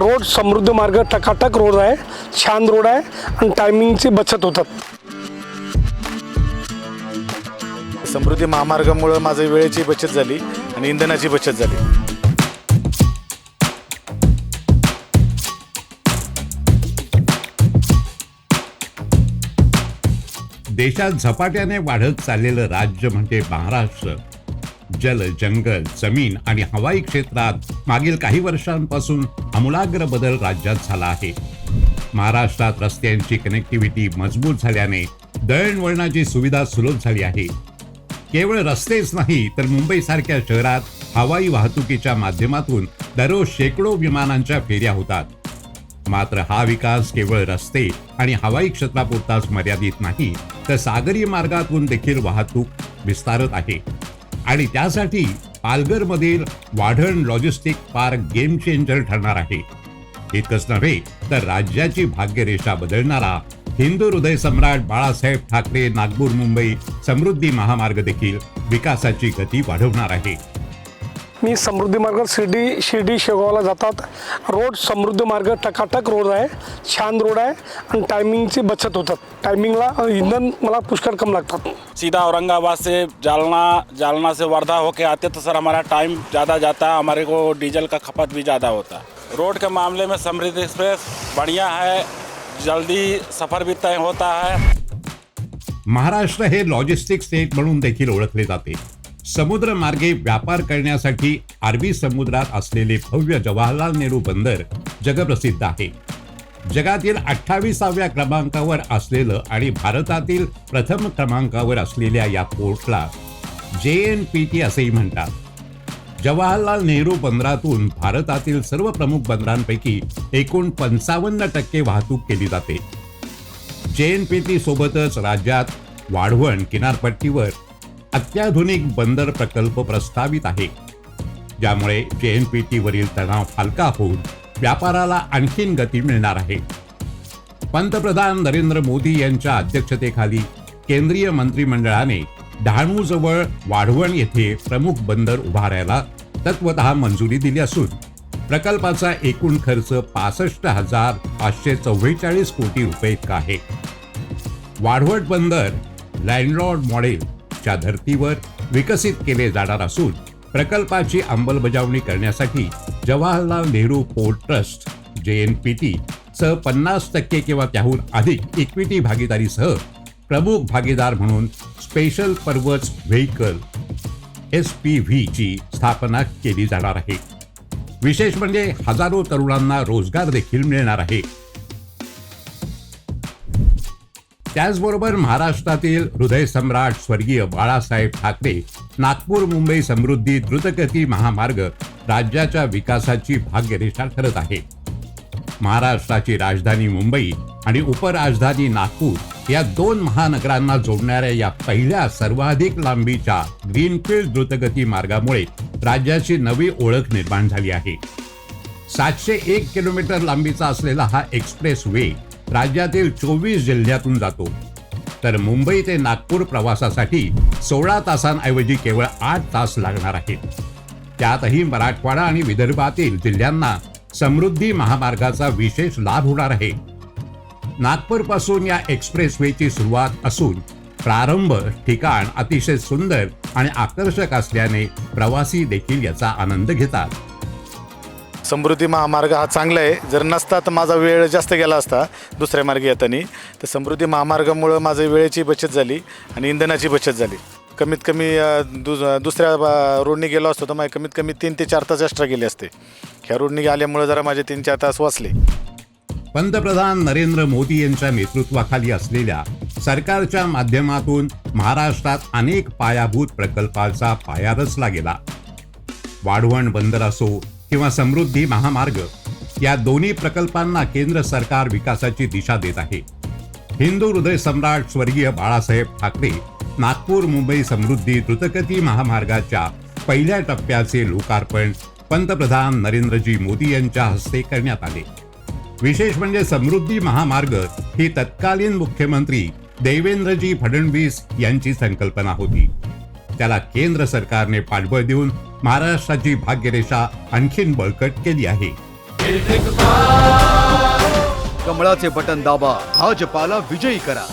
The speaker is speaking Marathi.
रोड समृद्धी मार्ग टकाटक रोड आहे छान रोड आहे आणि टायमिंगची बचत होतात. समृद्धी महामार्गामुळं माझं वेळेची बचत झाली आणि इंधनाची बचत झाली. देशात झपाट्याने वाढत चाललेलं राज्य म्हणजे महाराष्ट्र. जल जंगल जमीन आणि हवाई क्षेत्रात मागील काही वर्षांपासून आमूलाग्र बदल राज्यात झाला आहे. महाराष्ट्रात रस्त्यांची कनेक्टिव्हिटी मजबूत झाल्याने दळणवळणाची सुविधा सुलभ झाली आहे. केवळ रस्तेच नाही तर मुंबईसारख्या शहरात हवाई वाहतुकीच्या माध्यमातून दररोज शेकडो विमानांच्या फेऱ्या होतात. मात्र हा विकास केवळ रस्ते आणि हवाई क्षेत्रापुरताच मर्यादित नाही तर सागरी मार्गातून देखील वाहतूक विस्तारत आहे. आणि त्यासाठी पालघरमधील वाढण लॉजिस्टिक पार्क गेम चेंजर ठरणार आहे. इतकंच नव्हे तर राज्याची भाग्यरेषा बदलणारा हिंदू हृदय सम्राट बाळासाहेब ठाकरे नागपूर मुंबई समृद्धी महामार्ग देखील विकासाची गती वाढवणार आहे. मी समृद्धी मार्ग शिर्डी शिर्डी शेगावला जातात. रोड समृद्धी मार्ग टकाटक रोड आहे छान रोड आहे आणि टायमिंगची बचत होतात. टायमिंगला इंधन मला पुष्कळ कम लागतात. सीधा औरंगाबाद से जालना जालना से वर्धा होके आते तो सर हमारा टाइम ज़्यादा जाता है हमारे को डीजल का खपत भी ज़्यादा होता। है रोड के मामले में समृद्धि एक्सप्रेस बढ़िया है जल्दी सफ़र भी तय होता है। महाराष्ट्र हे लॉजिस्टिक स्टेट म्हणून देखील ओळखले जाते. समुद्र मार्गे व्यापार करण्यासाठी अरबी समुद्रात असलेले भव्य जवाहरलाल नेहरू बंदर जगप्रसिद्ध आहे. जगातील अठ्ठावीसाव्या क्रमांकावर असलेलं आणि भारतातील प्रथम क्रमांकावर असलेल्या या पोर्टला जे एन पी टी असेही म्हणतात. जवाहरलाल नेहरू बंदरातून भारतातील सर्व प्रमुख बंदरांपैकी एकूण पंचावन्न टक्के वाहतूक केली जाते. जे एनपीटी सोबतच राज्यात वाढवण किनारपट्टीवर अत्याधुनिक बंदर प्रकल्प प्रस्तावित आहे ज्यामुळे जेएनपीटी वरील तणाव हलका होऊन व्यापाराला आणखीन गती मिळणार आहे. पंतप्रधान नरेंद्र मोदी यांच्या अध्यक्षतेखाली केंद्रीय मंत्रिमंडळाने डहाणूजवळ वाढवण येथे प्रमुख बंदर उभारायला तत्वतः मंजुरी दिली असून प्रकल्पाचा एकूण खर्च पासष्ट हजार पाचशे चव्वेचाळीस कोटी रुपये इतका आहे. वाढवट बंदर लँडलॉर्ड च्या धर्तीवर विकसित केले जाणार असून प्रकल्पाची अंमलबजावणी करण्यासाठी Jawaharlal Nehru port trust J N P T सह पन्नास टक्के किंवा त्याहून अधिक इक्विटी भागीदारीसह प्रमुख भागीदार म्हणून special purpose vehicle S P व्हीची स्थापना केली जाणार आहे. विशेष म्हणजे हजारो तरुणांना रोजगार देखील मिळणार आहे. त्याचबरोबर महाराष्ट्रातील हृदय सम्राट स्वर्गीय बाळासाहेब ठाकरे नागपूर मुंबई समृद्धी द्रुतगती महामार्ग राज्याच्या विकासाची भाग्यरेषा ठरत आहे. महाराष्ट्राची राजधानी मुंबई आणि उपराजधानी नागपूर या दोन महानगरांना जोडणाऱ्या या पहिल्या सर्वाधिक लांबीच्या ग्रीनफील्ड द्रुतगती मार्गामुळे राज्याची नवी ओळख निर्माण झाली आहे. सातशे एक किलोमीटर लांबीचा असलेला हा एक्सप्रेस वे राज्यातील चोवीस जिल्ह्यातून जातो. तर मुंबई ते नागपूर प्रवासासाठी सोळा तासांऐवजी केवळ आठ तास लागणार आहेत. त्यातही मराठवाडा आणि विदर्भातील जिल्ह्यांना समृद्धी महामार्गाचा विशेष लाभ होणार आहे. नागपूरपासून या एक्सप्रेसवेची सुरुवात असून प्रारंभ ठिकाण अतिशय सुंदर आणि आकर्षक असल्याने प्रवासी देखील याचा आनंद घेतात. समृद्धी महामार्ग हा चांगला आहे. जर नसता तर माझा वेळ जास्त गेला असता दुसऱ्या मार्गे येताना. तर समृद्धी महामार्गामुळं माझी वेळेची बचत झाली आणि इंधनाची बचत झाली. कमीत कमी दु दुसऱ्या रोडने गेलो असतो तर माझे कमीत कमी तीन ते चार तास एक्स्ट्रा गेले असते. ह्या रोडने आल्यामुळे जरा माझे तीन चार तास वाचले. पंतप्रधान नरेंद्र मोदी यांच्या नेतृत्वाखाली असलेल्या सरकारच्या माध्यमातून महाराष्ट्रात अनेक पायाभूत प्रकल्पाचा पाया रचला गेला. वाढवण बंदर असो किंवा समृद्धी महामार्ग या दोन्ही प्रकल्पांना केंद्र सरकार विकासाची दिशा देत आहे. हिंदू हृदय सम्राट स्वर्गीय बाळासाहेब ठाकरे नागपूर मुंबई समृद्धी द्रुतगती महामार्गाच्या पहिल्या टप्प्याचे लोकार्पण पंतप्रधान नरेंद्रजी मोदी यांच्या हस्ते करण्यात आले. विशेष म्हणजे समृद्धी महामार्ग ही तत्कालीन मुख्यमंत्री देवेंद्रजी फडणवीस यांची संकल्पना होती. त्याला केंद्र सरकारने पाठबळ देऊन महाराष्ट्राची भाग्यरेषा आणखीन बळकट केली आहे. कमळाचे बटन दाबा भाजपाला विजयी करा.